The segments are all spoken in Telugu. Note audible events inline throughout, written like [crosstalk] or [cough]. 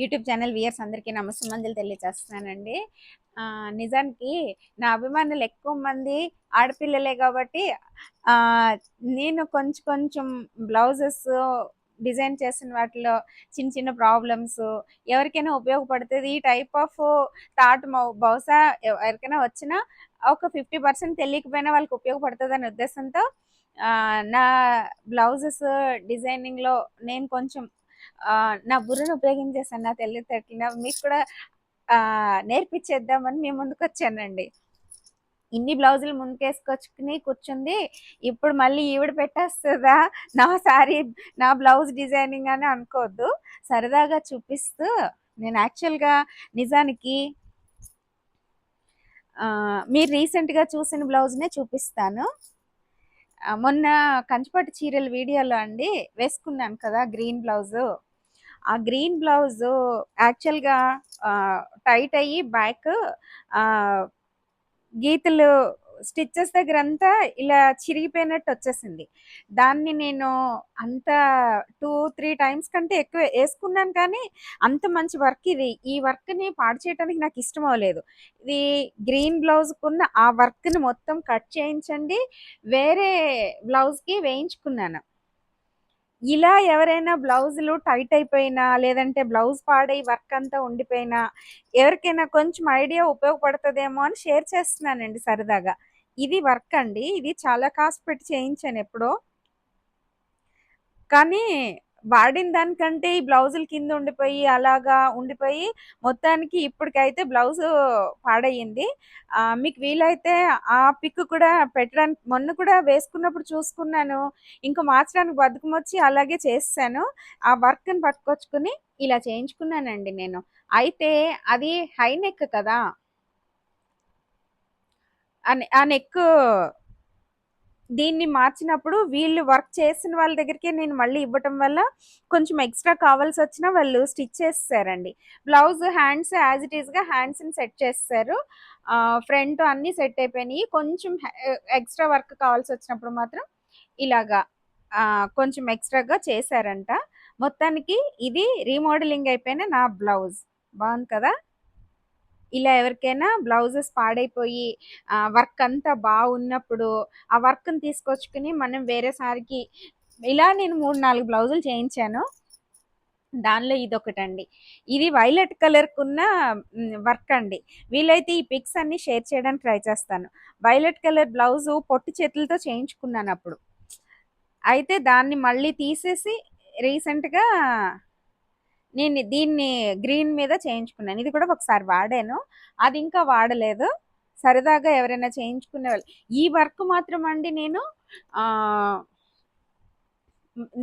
యూట్యూబ్ ఛానల్ వియర్స్ అందరికీ నమస్సుమంజలు తెలియజేస్తున్నానండి. నిజానికి నా అభిమానులు ఎక్కువ మంది ఆడపిల్లలే కాబట్టి నేను కొంచెం కొంచెం బ్లౌజెస్ డిజైన్ చేసిన వాటిలో చిన్న చిన్న ప్రాబ్లమ్స్ ఎవరికైనా ఉపయోగపడుతుంది. ఈ టైప్ ఆఫ్ థాట్ బహుశా ఎవరికైనా వచ్చినా ఒక ఫిఫ్టీ పర్సెంట్ తెలియకపోయినా వాళ్ళకి ఉపయోగపడుతుంది అనే ఉద్దేశంతో నా బ్లౌజెస్ డిజైనింగ్లో నేను కొంచెం నా బుర్రను ఉపయోగించేసాను నా తెలివితేటలు మీకు కూడా నేర్పించేద్దామని మేము ముందుకు వచ్చానండి. ఇన్ని బ్లౌజులు ముందుకేసుకొచ్చుకుని కూర్చుంది ఇప్పుడు మళ్ళీ ఈవిడ పెట్టేస్తుందా? నా సారీ నా బ్లౌజ్ డిజైనింగ్ అని అనుకోవద్దు. సరదాగా చూపిస్తూ నేను యాక్చువల్గా నిజానికి మీరు రీసెంట్గా చూసిన బ్లౌజ్నే చూపిస్తాను. మొన్న కంచిపట్టు చీరల వీడియోలో అండి వేసుకున్నాను కదా గ్రీన్ బ్లౌజు. ఆ గ్రీన్ బ్లౌజ్ యాక్చువల్గా టైట్ అయ్యి బ్యాక్ గీతలు స్టిచ్చెస్ దగ్గర అంతా ఇలా చిరిగిపోయినట్టు వచ్చేసింది. దాన్ని నేను అంత టూ త్రీ టైమ్స్ కంటే ఎక్కువ వేసుకున్నాను కానీ అంత మంచి వర్క్ ఇది. ఈ వర్క్ని పాడు చేయడానికి నాకు ఇష్టం అవ్వలేదు. ఇది గ్రీన్ బ్లౌజ్కున్న ఆ వర్క్ని మొత్తం కట్ చేయించండి. వేరే బ్లౌజ్కి వేయించుకున్నాను. ఇలా ఎవరైనా బ్లౌజులు టైట్ అయిపోయినా లేదంటే బ్లౌజ్ పాడై వర్క్ అంతా ఉండిపోయినా ఎవరికైనా కొంచెం ఐడియా ఉపయోగపడుతుందేమో అని షేర్ చేస్తున్నానండి సరదాగా. ఇది వర్క్ అండి. ఇది చాలా కాస్ట్ పెట్టి చేయించాను ఎప్పుడో. కానీ వాడిన దానికంటే ఈ బ్లౌజులు కింద ఉండిపోయి అలాగా ఉండిపోయి మొత్తానికి ఇప్పటికైతే బ్లౌజ్ పాడయ్యింది. మీకు వీలైతే ఆ పిక్ కూడా పెట్టడానికి మొన్న కూడా వేసుకున్నప్పుడు చూసుకున్నాను. ఇంకా మార్చడానికి బతుకం వచ్చి అలాగే చేస్తాను ఆ వర్క్ని పట్టుకొచ్చుకుని ఇలా చేయించుకున్నానండి నేను. అయితే అది హై నెక్ కదా. ఆ ఆ నెక్ దీన్ని మార్చినప్పుడు వీళ్ళు వర్క్ చేసిన వాళ్ళ దగ్గరికి నేను మళ్ళీ ఇవ్వటం వల్ల కొంచెం ఎక్స్ట్రా కావాల్సి వచ్చినా వాళ్ళు స్టిచ్ చేస్తారండి బ్లౌజ్ హ్యాండ్స్ యాజ్ ఇట్ ఈస్గా హ్యాండ్స్ని సెట్ చేస్తారు ఫ్రంట్ అన్నీ సెట్ అయిపోయినాయి. కొంచెం ఎక్స్ట్రా వర్క్ కావాల్సి వచ్చినప్పుడు మాత్రం ఇలాగా కొంచెం ఎక్స్ట్రాగా చేశారంట. మొత్తానికి ఇది రీమోడలింగ్ అయిపోయిన నా బ్లౌజ్. బాగుంది కదా? ఇలా ఎవరికైనా బ్లౌజెస్ పాడైపోయి వర్క్ అంతా బాగున్నప్పుడు ఆ వర్క్ని తీసుకొచ్చుకుని మనం వేరే సారికి ఇలా నేను మూడు నాలుగు బ్లౌజులు చేయించాను. దానిలో ఇది ఒకటండి ఇది వైలెట్ కలర్కున్న వర్క్ అండి. వీలైతే ఈ పిక్స్ అన్ని షేర్ చేయడానికి ట్రై చేస్తాను. వైలెట్ కలర్ బ్లౌజు పొట్టి చేతులతో చేయించుకున్నాను అప్పుడు. అయితే దాన్ని మళ్ళీ తీసేసి రీసెంట్గా నేను దీన్ని గ్రీన్ మీద చేయించుకున్నాను. ఇది కూడా ఒకసారి వాడాను. అది ఇంకా వాడలేదు. సరదాగా ఎవరైనా చేయించుకునే వాళ్ళు. ఈ వర్క్ మాత్రం అండి నేను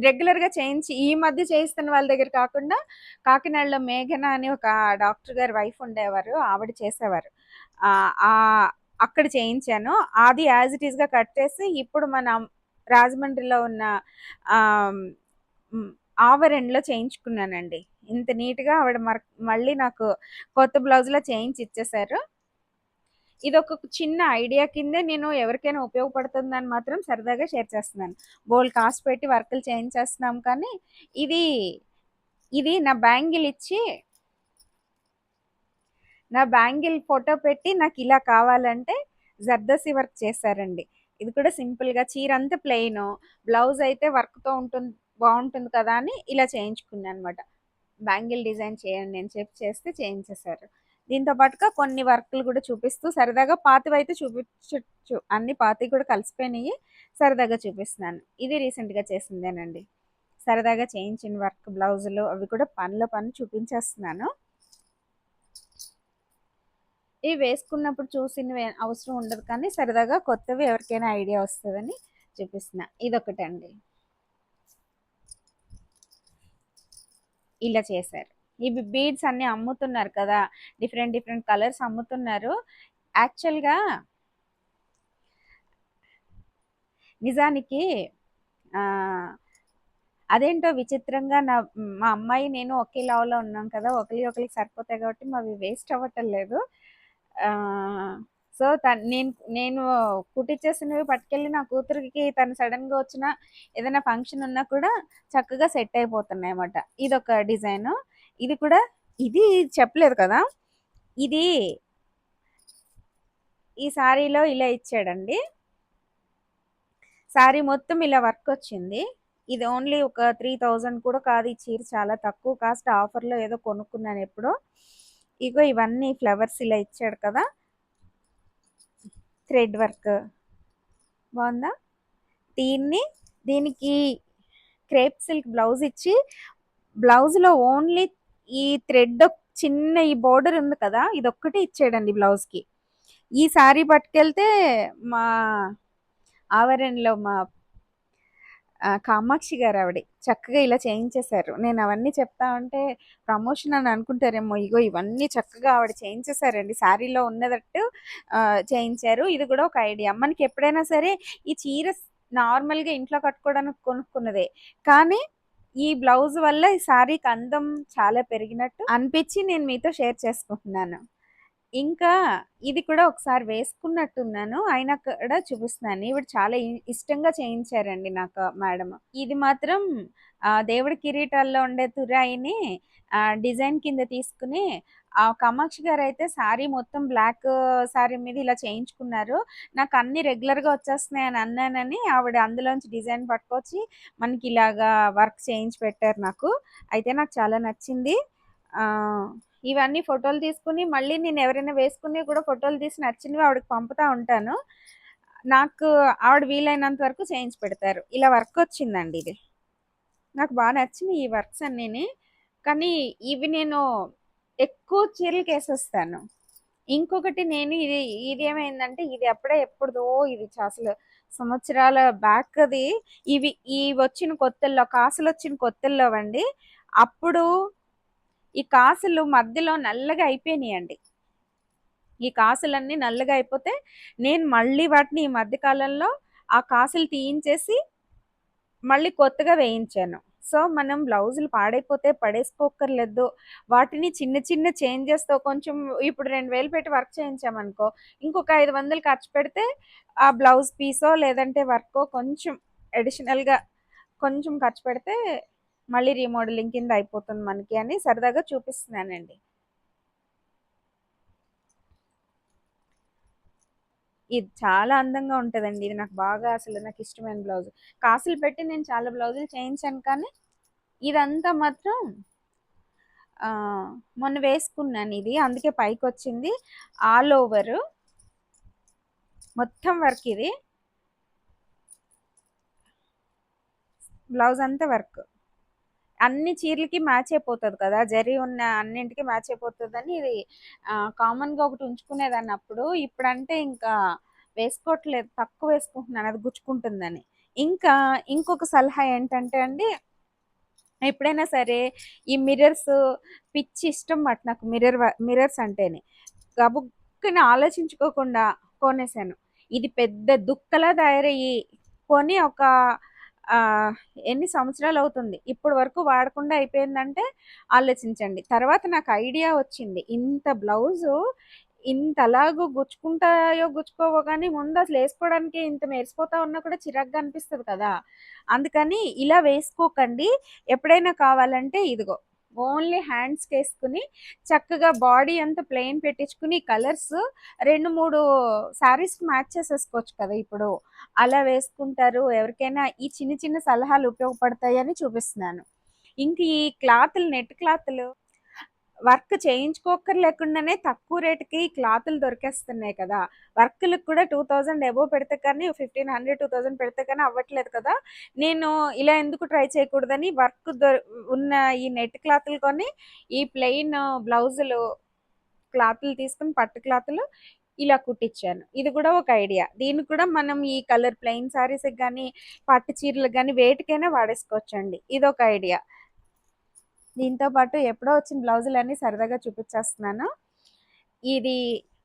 రెగ్యులర్గా చేయించి ఈ మధ్య చేయిస్తున్న వాళ్ళ దగ్గర కాకుండా కాకినాడలో మేఘన అని ఒక డాక్టర్ గారి వైఫ్ ఉండేవారు. ఆవిడ చేసేవారు. అక్కడ చేయించాను. అది యాజ్ ఇట్ ఈస్గా కట్ చేసి ఇప్పుడు మన రాజమండ్రిలో ఉన్న ఆ, ఆవరణలో చేయించుకున్నానండి. ఇంత నీట్గా ఆవిడ మర్ మళ్ళీ నాకు కొత్త బ్లౌజ్లో చేయించి ఇచ్చేసారు. ఇది ఒక చిన్న ఐడియా కిందే నేను ఎవరికైనా ఉపయోగపడుతుందని మాత్రం సరదాగా షేర్ చేస్తున్నాను. బోల్ కాస్ట్ పెట్టి వర్కులు చేయించేస్తున్నాం కానీ ఇది ఇది నా బ్యాంగిల్ ఇచ్చి నా బ్యాంగిల్ ఫోటో పెట్టి నాకు ఇలా కావాలంటే జర్దసి వర్క్ చేశారండి. ఇది కూడా సింపుల్గా చీర అంతా ప్లెయిన్ బ్లౌజ్ అయితే వర్క్తో ఉంటుంది బాగుంటుంది కదా అని ఇలా చేయించుకున్నాను అనమాట బ్యాంగిల్ డిజైన్ చేయండి నేను చెప్పి చేస్తే చేయించేశారు. దీంతో పాటుగా కొన్ని వర్క్లు కూడా చూపిస్తూ సరదాగా పాతవి అయితే చూపించచ్చు. అన్ని పాతవి కూడా కలిసిపోయినాయి. సరదాగా చూపిస్తున్నాను. ఇది రీసెంట్గా చేసిందేనండి. సరదాగా చేయించిన వర్క్ బ్లౌజులు అవి కూడా పనిలో పని చూపించేస్తున్నాను. ఇవి వేసుకున్నప్పుడు చూసినవి అవసరం ఉండదు కానీ సరదాగా కొత్తవి ఎవరికైనా ఐడియా వస్తుందని చూపిస్తున్నా. ఇదొకటండి. ఇలా చేశారు. ఇవి బీడ్స్ అన్ని అమ్ముతున్నారు కదా డిఫరెంట్ డిఫరెంట్ కలర్స్ అమ్ముతున్నారు. యాక్చువల్గా నిజానికి అదేంటో విచిత్రంగా నా మా అమ్మాయి నేను ఒకే లావులో ఉన్నాం కదా ఒకరి ఒకరికి సరిపోతాయి కాబట్టి మావి వేస్ట్ అవ్వటం లేదు. సో తను నేను నేను కుట్టించేసినవి పట్టుకెళ్ళి నా కూతురికి తను సడన్గా వచ్చిన ఏదైనా ఫంక్షన్ ఉన్నా కూడా చక్కగా సెట్ అయిపోతున్నాయి అన్నమాట. ఇది ఒక డిజైన్. ఇది కూడా ఇది చెప్పలేదు కదా? ఇది ఈ శారీలో ఇలా ఇచ్చాడండి. శారీ మొత్తం ఇలా వర్క్ వచ్చింది. ఇది ఓన్లీ ఒక త్రీ థౌజండ్ కూడా కాదు ఈ చీర చాలా తక్కువ కాస్ట్ ఆఫర్లో ఏదో కొనుక్కున్నాను ఎప్పుడో. ఇగో ఇవన్నీ ఫ్లవర్స్ ఇలా ఇచ్చాడు కదా? Thread work. బాగుందా? దీన్ని దీనికి క్రేప్ సిల్క్ బ్లౌజ్ ఇచ్చి బ్లౌజ్లో ఓన్లీ ఈ థ్రెడ్ చిన్న ఈ బోర్డర్ ఉంది కదా ఇది ఒక్కటి ఇచ్చాడండి బ్లౌజ్కి. ఈ శారీ పట్టుకెళ్తే మా ఆవరణలో మా కామాక్షి గారు ఆవిడ చక్కగా ఇలా చేయించేశారు. నేను అవన్నీ చెప్తా ఉంటే ప్రమోషన్ అని అనుకుంటారేమో ఇగో ఇవన్నీ చక్కగా ఆవిడ చేయించేశారండి. శారీలో ఉన్నదట్టు చేయించారు. ఇది కూడా ఒక ఐడియా. మనకి ఎప్పుడైనా సరే ఈ చీర నార్మల్గా ఇంట్లో కట్టుకోవడానికి కొనుక్కున్నదే. కానీ ఈ బ్లౌజ్ వల్ల ఈ శారీకి అందం చాలా పెరిగినట్టు అనిపించి నేను మీతో షేర్ చేసుకుంటున్నాను. ఇంకా ఇది కూడా ఒకసారి వేసుకున్నట్టున్నాను. ఆయన కూడా చూపిస్తున్నాను. ఇవి చాలా ఇ- ఇష్టంగా చేయించారండి నాకు మేడం ఇది మాత్రం దేవుడి కిరీటాల్లో ఉండే తురాయిని డిజైన్ కింద తీసుకుని ఆ కామాక్షి గారు అయితే శారీ మొత్తం బ్లాక్ శారీ మీద ఇలా చేయించుకున్నారు. నాకు అన్ని రెగ్యులర్గా వచ్చేస్తున్నాయి అని అన్నానని ఆవిడ అందులోంచి డిజైన్ పట్టుకొచ్చి మనకి ఇలాగా వర్క్ చేయించి పెట్టారు నాకు. అయితే నాకు చాలా నచ్చింది. ఇవన్నీ ఫోటోలు తీసుకుని మళ్ళీ నేను ఎవరైనా వేసుకుని కూడా ఫోటోలు తీసి నచ్చినవి ఆవిడకి పంపుతా ఉంటాను. నాకు ఆవిడ వీలైనంత వరకు చేయించి పెడతారు. ఇలా వర్క్ వచ్చిందండి ఇది. నాకు బాగా నచ్చినాయి ఈ వర్క్స్ అన్నీ కానీ ఇవి నేను ఎక్కువ చీరలకి వేసేస్తాను. ఇంకొకటి నేను ఇది ఇది ఏమైందంటే ఇది అప్పుడే ఎప్పుడుదో ఇది అసలు సంవత్సరాల బ్యాక్ అది ఇవి ఈ వచ్చిన కొత్తల్లో కాసులు వచ్చిన కొత్తల్లో అండి అప్పుడు ఈ కాసులు మధ్యలో నల్లగా అయిపోయినాయండి. ఈ కాసులన్నీ నల్లగా అయిపోతే నేను మళ్ళీ వాటిని ఈ మధ్యకాలంలో ఆ కాసులు తీయించేసి మళ్ళీ కొత్తగా వేయించాను. సో మనం బ్లౌజులు పాడైపోతే పడేసుకోకర్లేదు వాటిని చిన్న చిన్న చేంజెస్తో కొంచెం ఇప్పుడు రెండు వేలు పెట్టి వర్క్ చేయించామనుకో ఇంకొక ఐదు వందలు ఖర్చు పెడితే ఆ బ్లౌజ్ పీసో లేదంటే వర్కో కొంచెం అడిషనల్గా కొంచెం ఖర్చు పెడితే మళ్ళీ రీమోడలింగ్ కింద అయిపోతుంది మనకి అని సరదాగా చూపిస్తున్నానండి. ఇది చాలా అందంగా ఉంటుందండి. ఇది నాకు బాగా అసలు నాకు ఇష్టమైన బ్లౌజ్. కాసులు పెట్టి నేను చాలా బ్లౌజులు చేయించాను కానీ ఇదంతా మాత్రం మొన్న వేసుకున్నాను ఇది. అందుకే పైకి వచ్చింది. ఆల్ ఓవర్ మొత్తం వర్క్ ఇది. బ్లౌజ్ అంతా వర్క్. అన్ని చీరలకి మ్యాచ్ అయిపోతుంది కదా. జరీ ఉన్న అన్నింటికి మ్యాచ్ అయిపోతుందని ఇది కామన్గా ఒకటి ఉంచుకునేదాన్ని అప్పుడు. ఇప్పుడంటే ఇంకా వేసుకోవట్లేదు. తక్కువ వేసుకుంటున్నాను. అది గుచ్చుకుంటుందని. ఇంకా ఇంకొక సలహా ఏంటంటే అండి ఎప్పుడైనా సరే ఈ మిర్రర్స్ పిచ్చి ఇష్టం మాట నాకు. మిర్రర్ మిర్రర్స్ అంటేనే. గబుక్కుని ఆలోచించుకోకుండా కొనేసాను. ఇది పెద్ద దుక్కలా తయారయ్యి కొని ఒక ఎన్ని సంవత్సరాలు అవుతుంది? ఇప్పుడు వరకు వాడకుండా అయిపోయిందంటే ఆలోచించండి. తర్వాత నాకు ఐడియా వచ్చింది. ఇంత బ్లౌజు ఇంత అలాగో గుచ్చుకుంటాయో గుచ్చుకోవో కానీ ముందు అసలు వేసుకోవడానికి ఇంత మెరిసిపోతా ఉన్నా కూడా చిరాగ్గా అనిపిస్తుంది కదా! అందుకని ఇలా వేసుకోకండి. ఎప్పుడైనా కావాలంటే ఇదిగో ఓన్లీ హ్యాండ్స్కి వేసుకుని చక్కగా బాడీ అంతా ప్లెయిన్ పెట్టించుకుని కలర్స్ రెండు మూడు శారీస్కి మ్యాచ్ చేసేసుకోవచ్చు కదా ఇప్పుడు. అలా వేసుకుంటారు. ఎవరికైనా ఈ చిన్న చిన్న సలహాలు ఉపయోగపడతాయని చూపిస్తున్నాను. ఇంక ఈ క్లాతులు నెట్ క్లాతులు వర్క్ చేయించుకోకర్లేకుండానే తక్కువ రేటుకి క్లాతులు దొరికేస్తున్నాయి కదా. వర్క్లకు కూడా టూ థౌజండ్ ఎబో పెడితే కానీ ఫిఫ్టీన్ హండ్రెడ్ టూ థౌజండ్ పెడితే కానీ అవ్వట్లేదు కదా. నేను ఇలా ఎందుకు ట్రై చేయకూడదని వర్క్ ఉన్న ఈ నెట్ క్లాతులు కొని ఈ ప్లెయిన్ బ్లౌజులు క్లాతులు తీసుకుని పట్టు క్లాతులు ఇలా కుట్టించాను ఇది కూడా ఒక ఐడియా. దీన్ని కూడా మనం ఈ కలర్ ప్లెయిన్ శారీస్కి కానీ పట్టు చీరలకు కానీ వేటికైనా వాడేసుకోవచ్చండి. ఇది ఒక ఐడియా. దీంతో పాటు ఎప్పుడో వచ్చిన బ్లౌజులు అన్ని సరదాగా చూపించేస్తున్నాను. ఇది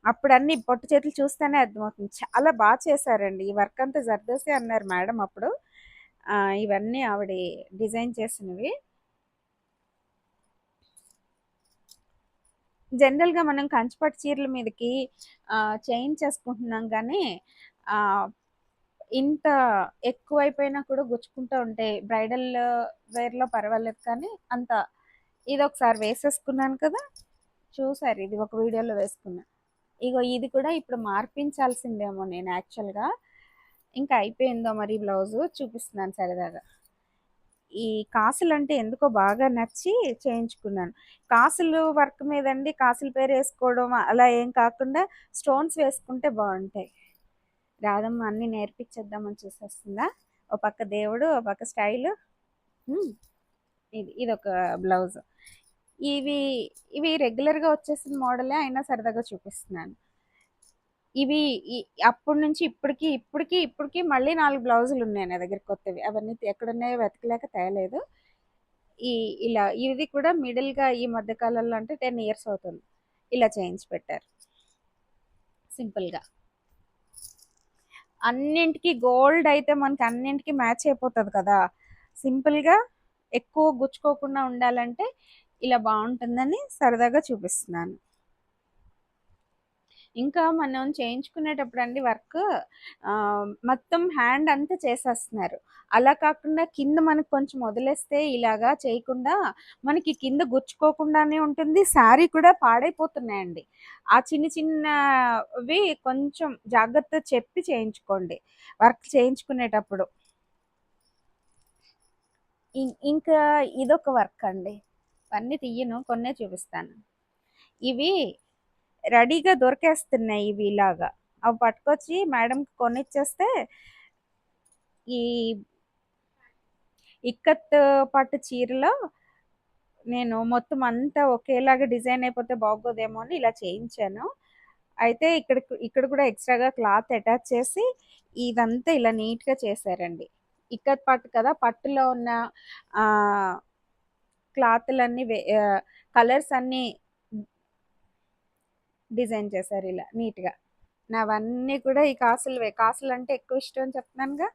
అప్పుడు అన్ని పొట్టు చేతులు చూస్తేనే అర్థమవుతుంది. చాలా బాగా చేశారండి. ఈ వర్క్ అంతా జర్దోసి అన్నారు మేడం అప్పుడు. ఇవన్నీ ఆవిడ డిజైన్ చేసినవి. జనరల్గా మనం కంచిపట్టు చీరల మీదకి చేయించేసుకుంటున్నాం కానీ ఇంత ఎక్కువైపోయినా కూడా గుచ్చుకుంటూ ఉంటాయి బ్రైడల్ వేర్లో పర్వాలేదు కానీ అంత ఇది ఒకసారి వేసేసుకున్నాను కదా. చూసారు ఇది ఒక వీడియోలో వేసుకున్నా. ఇగో ఇది కూడా ఇప్పుడు మార్పించాల్సిందేమో నేను యాక్చువల్గా. ఇంకా అయిపోయిందో మరి బ్లౌజు చూపిస్తున్నాను సరదాగా. ఈ కాసులు అంటే ఎందుకో బాగా నచ్చి చేయించుకున్నాను. కాసులు వర్క్ మీదండి కాసుల పేరు వేసుకోవడం అలా ఏం కాకుండా స్టోన్స్ వేసుకుంటే బాగుంటాయి. రాధమ్మ అన్నీ నేర్పించేద్దామని చూసేస్తుందా? ఒక పక్క దేవుడు ఒక పక్క స్టైలు. ఇది ఇది ఒక బ్లౌజ్. ఇవి ఇవి రెగ్యులర్గా వచ్చేసిన మోడలే అయినా సరదాగా చూపిస్తున్నాను. ఇవి అప్పటి నుంచి ఇప్పటికి ఇప్పటికి ఇప్పటికి మళ్ళీ నాలుగు బ్లౌజులు ఉన్నాయి నా దగ్గర కొత్తవి. అవన్నీ ఎక్కడున్నాయో వెతకలేక తేలేదు. ఈ ఇలా ఇది కూడా మిడిల్గా ఈ మధ్య కాలంలో అంటే టెన్ ఇయర్స్ అవుతుంది. ఇలా చేయించి పెట్టారు. సింపుల్గా. అన్నింటికి గోల్డ్ అయితే మనకి అన్నింటికి మ్యాచ్ అయిపోతుంది కదా. సింపుల్గా ఎక్కువ గుచ్చుకోకుండా ఉండాలంటే ఇలా బాగుంటుందని సరదాగా చూపిస్తున్నాను. ఇంకా మనం చేయించుకునేటప్పుడు అండి వర్క్ మొత్తం హ్యాండ్ అంతా చేసేస్తున్నారు. అలా కాకుండా కింద మనకు కొంచెం వదిలేస్తే ఇలాగా చేయకుండా మనకి కింద గుచ్చుకోకుండానే ఉంటుంది శారీ కూడా పాడైపోతున్నాయండి. ఆ చిన్న చిన్నవి కొంచెం జాగ్రత్త చెప్పి చేయించుకోండి వర్క్ చేయించుకునేటప్పుడు. ఇంకా ఇదొక వర్క్ అండి. అన్నీ తీయను కొన్నే చూపిస్తాను. ఇవి రెడీగా దొరికేస్తున్నాయి ఇవి ఇలాగా. అవి పట్టుకొచ్చి మేడంకి కొనిచ్చేస్తే ఈ ఇక్కత్ పట్టు చీరలో నేను మొత్తం అంతా ఒకేలాగా డిజైన్ అయిపోతే బాగోదేమో అని ఇలా చేయించాను. అయితే ఇక్కడ ఇక్కడ కూడా ఎక్స్ట్రాగా క్లాత్ అటాచ్ చేసి ఇదంతా ఇలా నీట్గా చేశారండి. ఇక్కత్ పట్టు కదా పట్టులో ఉన్న క్లాత్లన్నీ కలర్స్ అన్నీ డిజైన్ చేశారు ఇలా నీట్గా. నావన్నీ కూడా ఈ కాసులు కాసులు అంటే ఎక్కువ ఇష్టం అని చెప్తున్నానుగా.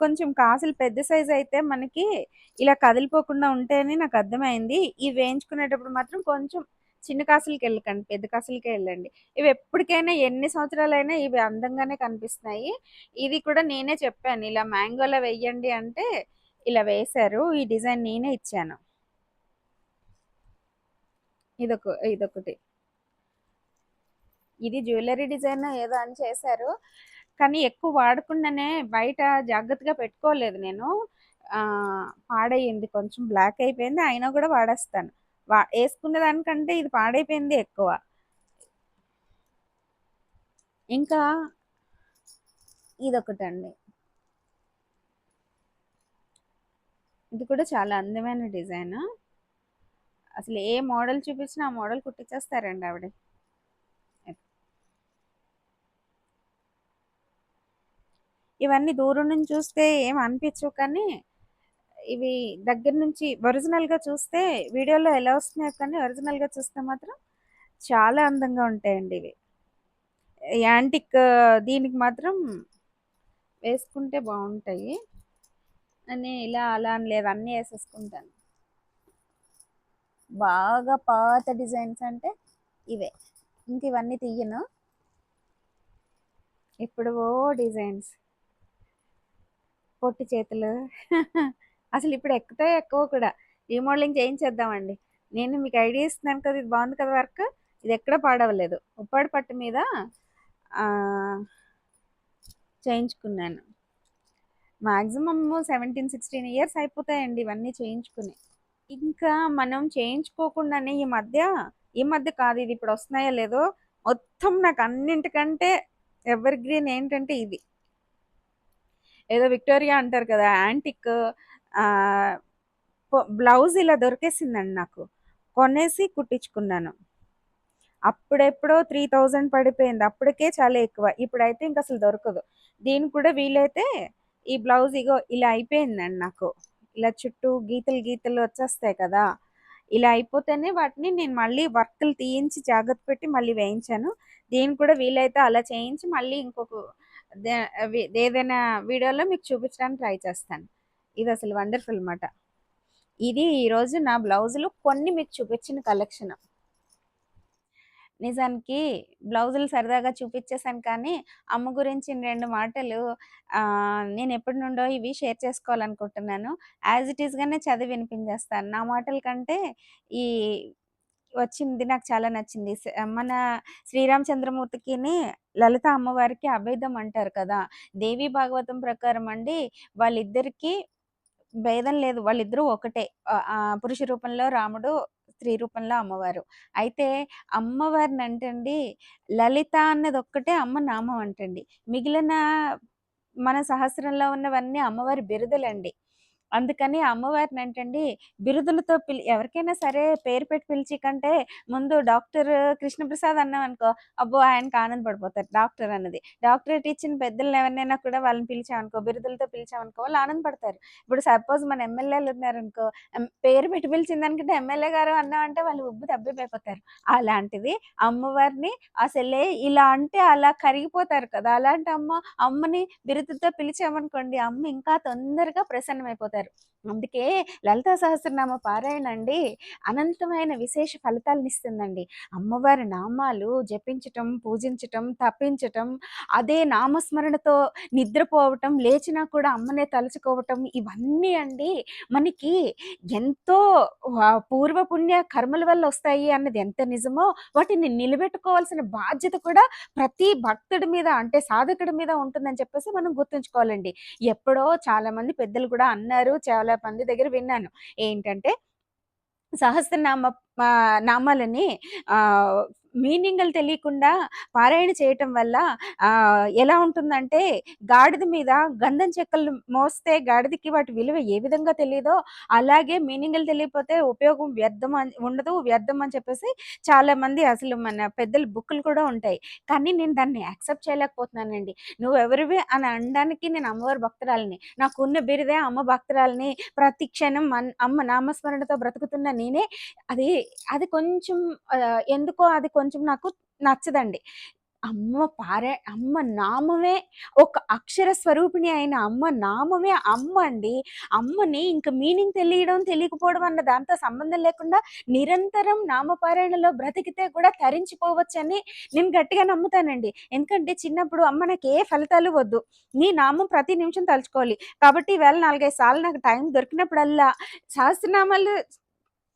కొంచెం కాసులు పెద్ద సైజ్ అయితే మనకి ఇలా కదిలిపోకుండా ఉంటేనే నాకు అర్థమైంది. ఇవి వేయించుకునేటప్పుడు మాత్రం కొంచెం చిన్న కాసులకి వెళ్ళకండి పెద్ద కాసులకే వెళ్ళండి. ఇవి ఎప్పటికైనా ఎన్ని సంవత్సరాలైనా ఇవి అందంగానే కనిపిస్తున్నాయి. ఇది కూడా నేనే చెప్పాను ఇలా మ్యాంగోలో వెయ్యండి అంటే ఇలా వేశారు ఈ డిజైన్ నేనే ఇచ్చాను. ఇదొక ఇదొకటి. ఇది జ్యువెలరీ డిజైన్ ఏదో అని చేశారు కానీ ఎక్కువ వాడకుండానే బయట జాగ్రత్తగా పెట్టుకోలేదు నేను. పాడయింది కొంచెం బ్లాక్ అయిపోయింది అయినా కూడా వాడేస్తాను. వా వేసుకునే దానికంటే ఇది పాడైపోయింది ఎక్కువ. ఇంకా ఇదొకటండి. ఇది కూడా చాలా అందమైన డిజైన్. అసలు ఏ మోడల్ చూపించినా ఆ మోడల్ కుట్టించేస్తారండి ఆవిడ. ఇవన్నీ దూరం నుంచి చూస్తే ఏం అనిపించవు కానీ ఇవి దగ్గర నుంచి ఒరిజినల్గా చూస్తే వీడియోలో ఎలా వస్తున్నాయో కానీ ఒరిజినల్గా చూస్తే మాత్రం చాలా అందంగా ఉంటాయండి ఇవి. యాంటిక్ దీనికి మాత్రం వేసుకుంటే బాగుంటాయి. అని ఇలా అలా అని లేదు అన్నీ వేసేసుకుంటాను. బాగా పాత డిజైన్స్ అంటే ఇవే. ఇంక ఇవన్నీ తీయను. ఇప్పుడు ఓ డిజైన్స్. పొట్టి చేతులు. [laughs] అసలు ఇప్పుడు ఎక్కుతాయి ఎక్కువ కూడా. రీమోడలింగ్ చేయించేద్దామండి. నేను మీకు ఐడియా ఇస్తున్నాను కదా ఇది బాగుంది కదా వర్క్. ఇది ఎక్కడ పాడవలేదు. ఉప్పాడు పట్టు మీద చేయించుకున్నాను. మ్యాక్సిమమ్ సెవెంటీన్ సిక్స్టీన్ ఇయర్స్ అయిపోతాయండి ఇవన్నీ చేయించుకుని. ఇంకా మనం చేయించుకోకుండానే ఈ మధ్య ఈ మధ్య కాదు ఇది ఇప్పుడు వస్తున్నాయో లేదో మొత్తం నాకు అన్నింటికంటే ఎవర్ గ్రీన్ ఏంటంటే ఇది. ఏదో విక్టోరియా అంటారు కదా యాంటిక్ బ్లౌజ్ ఇలా దొరికేసిందండి నాకు. కొనేసి కుట్టించుకున్నాను. అప్పుడెప్పుడో త్రీ థౌజండ్ పడిపోయింది. అప్పటికే చాలా ఎక్కువ. ఇప్పుడైతే ఇంక అసలు దొరకదు. దీని కూడా వీలైతే ఈ బ్లౌజ్ ఇగో ఇలా అయిపోయిందండి నాకు. ఇలా చుట్టూ గీతలు గీతలు వచ్చేస్తాయి కదా. ఇలా అయిపోతేనే వాటిని నేను మళ్ళీ వర్క్లు తీయించి జాగ్రత్త పెట్టి మళ్ళీ వేయించాను. దీన్ని కూడా వీలైతే అలా చేయించి మళ్ళీ ఇంకొక ఏదైనా వీడియోలో మీకు చూపించడానికి ట్రై చేస్తాను. ఇది అసలు వండర్ఫుల్ అనమాట ఇది ఈరోజు నా బ్లౌజులు కొన్ని మీకు చూపించిన కలెక్షన్ నిజానికి బ్లౌజులు సరదాగా చూపించేశాను కానీ, అమ్మ గురించి రెండు మాటలు నేను ఎప్పటి నుండో ఇవి షేర్ చేసుకోవాలనుకుంటున్నాను. యాజ్ ఇట్ ఈస్‌గానే చదివి వినిపించేస్తాను. నా మాటల కంటే ఈ వచ్చింది నాకు చాలా నచ్చింది. మన శ్రీరామచంద్రమూర్తికిని, లలిత అమ్మవారికి అభేదం అంటారు కదా! దేవి భాగవతం ప్రకారం అండి వాళ్ళిద్దరికీ భేదం లేదు. వాళ్ళిద్దరూ ఒకటే. పురుష రూపంలో రాముడు, స్త్రీ రూపంలో అమ్మవారు. అయితే అమ్మవారినంటండి లలిత అన్నది ఒక్కటే అమ్మ నామం అంటండి. మిగిలిన మన సహస్రంలో ఉన్నవన్నీ అమ్మవారి బిరుదులండి. అందుకని అమ్మవారినంటండి బిరుదులతో పిలి ఎవరికైనా సరే పేరు పెట్టి పిలిచి కంటే ముందు డాక్టర్ కృష్ణప్రసాద్ అన్నామనుకో, అబ్బో! ఆయనకి ఆనందపడిపోతారు డాక్టర్ అన్నది. డాక్టరేట్ ఇచ్చిన పెద్దల్ని ఎవరినైనా కూడా వాళ్ళని పిలిచామనుకో, బిరుదులతో పిలిచామనుకో వాళ్ళు ఆనందపడతారు. ఇప్పుడు సపోజ్ మన ఎమ్మెల్యేలు ఉన్నారనుకో, పేరు పెట్టి పిలిచిన దానికంటే ఎమ్మెల్యే గారు అన్నామంటే వాళ్ళు ఉబ్బు తబ్బిబ్బైపోతారు. అలాంటిది అమ్మవారిని అసలే ఇలా అంటే అలా కరిగిపోతారు కదా! అలాంటి అమ్మ అమ్మని బిరుదుతో పిలిచామనుకోండి, అమ్మ ఇంకా తొందరగా ప్రసన్నమైపోతారు. అందుకే లలితా సహస్రనామ పారాయణ అండి అనంతమైన విశేష ఫలితాలనిస్తుందండి. అమ్మవారి నామాలు జపించటం, పూజించటం, తప్పించటం అదే నామస్మరణతో నిద్రపోవటం, లేచినా కూడా అమ్మనే తలుచుకోవటం ఇవన్నీ అండి మనకి ఎంతో పూర్వపుణ్య కర్మల వల్ల వస్తాయి అన్నది ఎంత నిజమో, వాటిని నిలబెట్టుకోవాల్సిన బాధ్యత కూడా ప్రతి భక్తుడి మీద అంటే సాధకుడి మీద ఉంటుందని చెప్పేసి మనం గుర్తుంచుకోవాలండి. ఎప్పుడో చాలామంది పెద్దలు కూడా అన్నారు. చాలా మంది దగ్గర విన్నాను. ఏంటంటే సహస్రనామ నామాలని మీనింగ్లు తెలియకుండా పారాయణ చేయటం వల్ల ఎలా ఉంటుందంటే గాడిద మీద గంధం చెక్కలు మోస్తే గాడిదకి వాటి విలువ ఏ విధంగా తెలియదో అలాగే మీనింగులు తెలియకపోతే ఉపయోగం వ్యర్థం అని ఉండదు. వ్యర్థం అని చెప్పేసి చాలా మంది అసలు మన పెద్దల బుక్కులు కూడా ఉంటాయి. కానీ నేను దాన్ని యాక్సెప్ట్ చేయలేకపోతున్నానండి. నువ్వెవరివి అని అనడానికి నేను అమ్మవారి భక్తురాలని నాకున్న బిరుదే అమ్మ భక్తురాలని ప్రతి క్షణం మన్ అమ్మ నామస్మరణతో బ్రతుకుతున్న నేనే అది అది కొంచెం ఎందుకో అది కొంచెం కొంచెం నాకు నచ్చదండి. అమ్మ పారే అమ్మ నామమే ఒక అక్షర స్వరూపిణి అయిన అమ్మ నామమే అమ్మ అండి. అమ్మని ఇంక మీనింగ్ తెలియడం, తెలియకపోవడం అన్న దాంతో సంబంధం లేకుండా నిరంతరం నామపారాయణలో బ్రతికితే కూడా తరించిపోవచ్చని నేను గట్టిగా నమ్ముతానండి. ఎందుకంటే చిన్నప్పుడు అమ్మ నాకు ఏ ఫలితాలు వద్దు. నీ నామం ప్రతి నిమిషం తలుచుకోవాలి. కాబట్టి ఈవేళ 4, 5 సార్లు నాకు టైం దొరికినప్పుడల్లా సహస్రనామాలు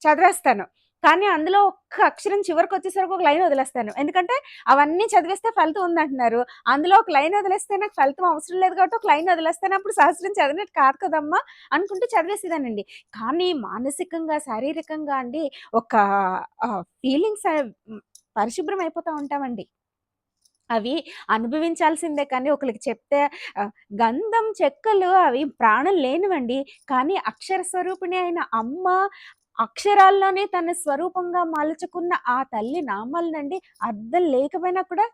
చదివేస్తాను. కానీ అందులో ఒక్క అక్షరం చివరికి వచ్చేసరికి ఒక లైన్ వదిలేస్తాను. ఎందుకంటే అవన్నీ చదివేస్తే ఫలితం ఉందంటున్నారు. అందులో ఒక లైన్ వదిలేస్తే నాకు ఫలితం అవసరం లేదు కాబట్టి ఒక లైన్ వదిలేస్తాను. అప్పుడు సహస్రం చదివినట్టు కాదు కదమ్మా! అనుకుంటూ చదివేసేదానండి. కానీ మానసికంగా, శారీరకంగా అండి ఒక ఫీలింగ్స్ పరిశుభ్రం అయిపోతూ ఉంటామండి. అవి అనుభవించాల్సిందే కానీ ఒకరికి చెప్తే గంధం చెక్కలు అవి ప్రాణం లేనివండి. కానీ అక్షర స్వరూపిణి అయిన అమ్మ అక్షరాల్లోనే తన స్వరూపంగా మలుచుకున్న ఆ తల్లి నామాలనండి అర్థం లేకపోయినా కూడా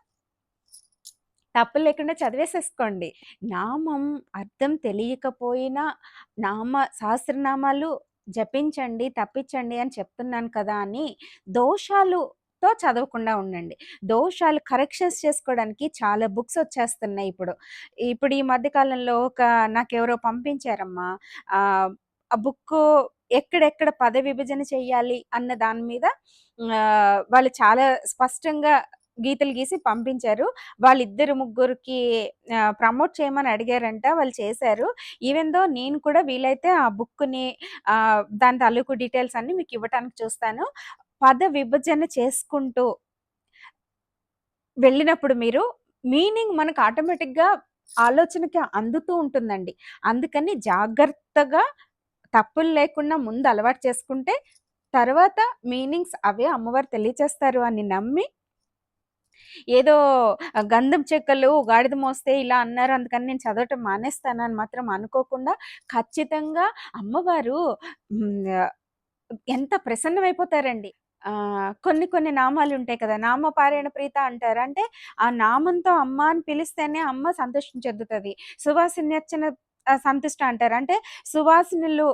తప్పు లేకుండా చదివేసేసుకోండి. నామం అర్థం తెలియకపోయినా నామ సహస్రనామాలు జపించండి, తప్పించండి అని చెప్తున్నాను కదా అని దోషాలుతో చదవకుండా ఉండండి. దోషాలు కరెక్షన్స్ చేసుకోవడానికి చాలా బుక్స్ వచ్చేస్తున్నాయి ఇప్పుడు. ఇప్పుడు ఈ మధ్యకాలంలో ఒక ఒక నాకెవరో పంపించారమ్మా. ఆ బుక్కు ఎక్కడెక్కడ పద విభజన చేయాలి అన్న దాని మీద వాళ్ళు చాలా స్పష్టంగా గీతలు గీసి పంపించారు. వాళ్ళిద్దరు ముగ్గురికి ప్రమోట్ చేయమని అడిగారంట. వాళ్ళు చేశారు. ఈవెన్ దో నేను కూడా వీలైతే ఆ బుక్ని దాని తాలూకు డీటెయిల్స్ అన్ని మీకు ఇవ్వటానికి చూస్తాను. పద విభజన చేసుకుంటూ వెళ్ళినప్పుడు మీరు మీనింగ్ మనకు ఆటోమేటిక్‌గా ఆలోచనకి అందుతూ ఉంటుందండి. అందుకని జాగ్రత్తగా తప్పులు లేకుండా ముందు అలవాటు చేసుకుంటే, తర్వాత మీనింగ్స్ అవే అమ్మవారు తెలియచేస్తారు అని నమ్మి ఏదో గంధం చెక్కలు గాడిద మోస్తే ఇలా అన్నారు అందుకని నేను చదవటం మానేస్తానని మాత్రం అనుకోకుండా ఖచ్చితంగా అమ్మవారు ఎంత ప్రసన్నమైపోతారండి. కొన్ని కొన్ని నామాలు ఉంటాయి కదా! నామపారాయణ ప్రీత అంటారు. అంటే ఆ నామంతో అమ్మ అని పిలిస్తేనే అమ్మ సంతోషం చెందుతుంది సువాసిన్యర్చన సంతుష్ట అంటారు. అంటే సువాసనలు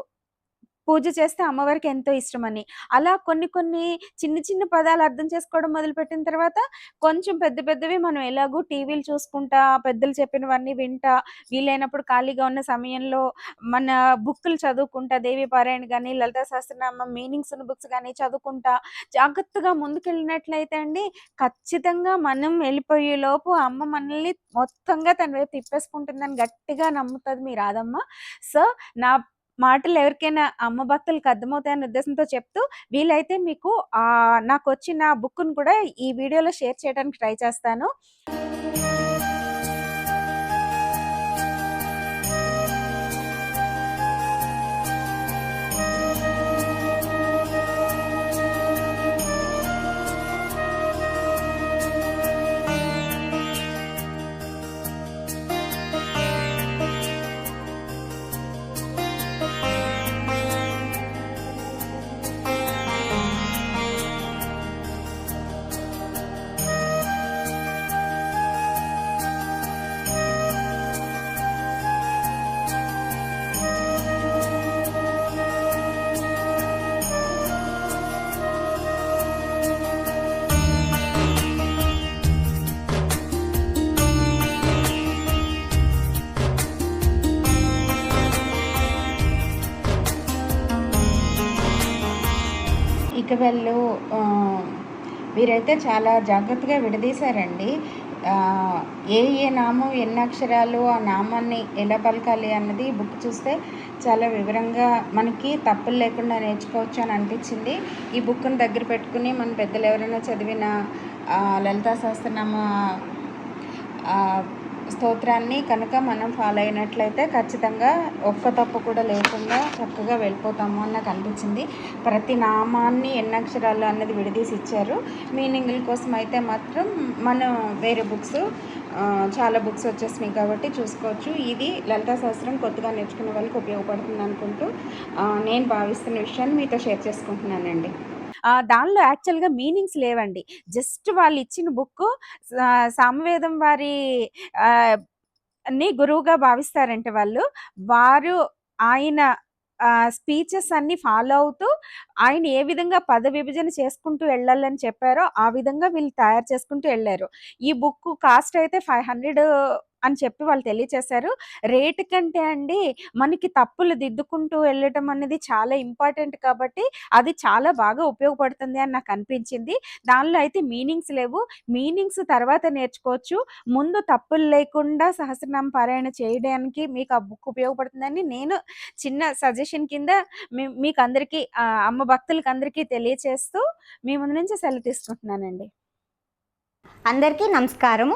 పూజ చేస్తే అమ్మవారికి ఎంతో ఇష్టమని. అలా కొన్ని కొన్ని చిన్న చిన్న పదాలు అర్థం చేసుకోవడం మొదలుపెట్టిన తర్వాత కొంచెం పెద్ద పెద్దవి మనం ఎలాగో టీవీలు చూసుకుంటా, పెద్దలు చెప్పినవన్నీ వింటా, వీలైనప్పుడు ఖాళీగా ఉన్న సమయంలో మన బుక్కులు చదువుకుంటా, దేవి పారాయణ కానీ లలితా శాస్త్రనామ మీనింగ్స్ ఉన్న బుక్స్ కానీ చదువుకుంటా, జాగ్రత్తగా ముందుకెళ్ళినట్లయితే అండి ఖచ్చితంగా మనం వెళ్ళిపోయేలోపు అమ్మ మనల్ని మొత్తంగా తన వైపు తిప్పేసుకుంటుందని గట్టిగా నమ్ముతుంది మీ రాధమ్మ. సో, నా మాటలు ఎవరికైనా అమ్మ భక్తులకి అర్థమవుతాయన్న ఉద్దేశంతో చెప్తూ, వీలైతే మీకు నాకు వచ్చిన బుక్ను కూడా ఈ వీడియోలో షేర్ చేయడానికి ట్రై చేస్తాను. మీరైతే చాలా జాగ్రత్తగా విడదీశారండి. ఏ ఏ నామం ఎన్ని అక్షరాలు, ఆ నామాన్ని ఎలా పలకాలి అన్నది బుక్ చూస్తే చాలా వివరంగా మనకి తప్పులు లేకుండా నేర్చుకోవచ్చు అని అనిపించింది. ఈ బుక్‌ని దగ్గర పెట్టుకుని మన పెద్దలు ఎవరైనా చదివిన లలితా సహస్రనామ స్తోత్రాన్ని కనుక మనం ఫాలో అయినట్లయితే ఖచ్చితంగా ఒక్క తప్పు కూడా లేకుండా చక్కగా వెళ్ళిపోతాము అని నాకు అనిపించింది. ప్రతి నామాన్ని ఎన్ని అక్షరాలు అన్నది విడదీసి ఇచ్చారు. మీనింగ్ల కోసం అయితే మాత్రం మనం వేరే బుక్స్ చాలా బుక్స్ వచ్చేసినాయి కాబట్టి చూసుకోవచ్చు. ఇది లలితా శాస్త్రం కొత్తగా నేర్చుకునే వాళ్ళకి ఉపయోగపడుతుంది అనుకుంటూ నేను భావిస్తున్న విషయాన్ని మీతో షేర్ చేసుకుంటున్నానండి. దానిలో యాక్చువల్‌గా మీనింగ్స్ లేవండి. జస్ట్ వాళ్ళిచ్చిన బుక్కు బుక్ సామవేదం వారి ని గురువుగా భావిస్తారంటే వాళ్ళు. వారు ఆయన స్పీచెస్ అన్ని ఫాలో అవుతూ ఆయన ఏ విధంగా పద విభజన చేసుకుంటూ వెళ్ళాలని చెప్పారో, ఆ విధంగా వీళ్ళు తయారు చేసుకుంటూ వెళ్ళారు ఈ బుక్కు కాస్ట్ అయితే 500 అని చెప్పి వాళ్ళు తెలియచేశారు. రేట్ కంటే అండి మనకి తప్పులు దిద్దుకుంటూ వెళ్ళటం అనేది చాలా ఇంపార్టెంట్ కాబట్టి అది చాలా బాగా ఉపయోగపడుతుంది అని నాకు అనిపించింది. దానిలో అయితే మీనింగ్స్ లేవు. మీనింగ్స్ తర్వాత నేర్చుకోవచ్చు. ముందు తప్పులు లేకుండా సహస్రనామ పారాయణ చేయడానికి మీకు ఆ బుక్ ఉపయోగపడుతుందని నేను చిన్న సజెషన్ కింద మీకు అందరికీ అమ్మ అమ్మ భక్తులకందరికీ తెలియచేస్తూ మీ ముందు నుంచి సెలవు తీసుకుంటున్నానండి. అందరికీ నమస్కారము.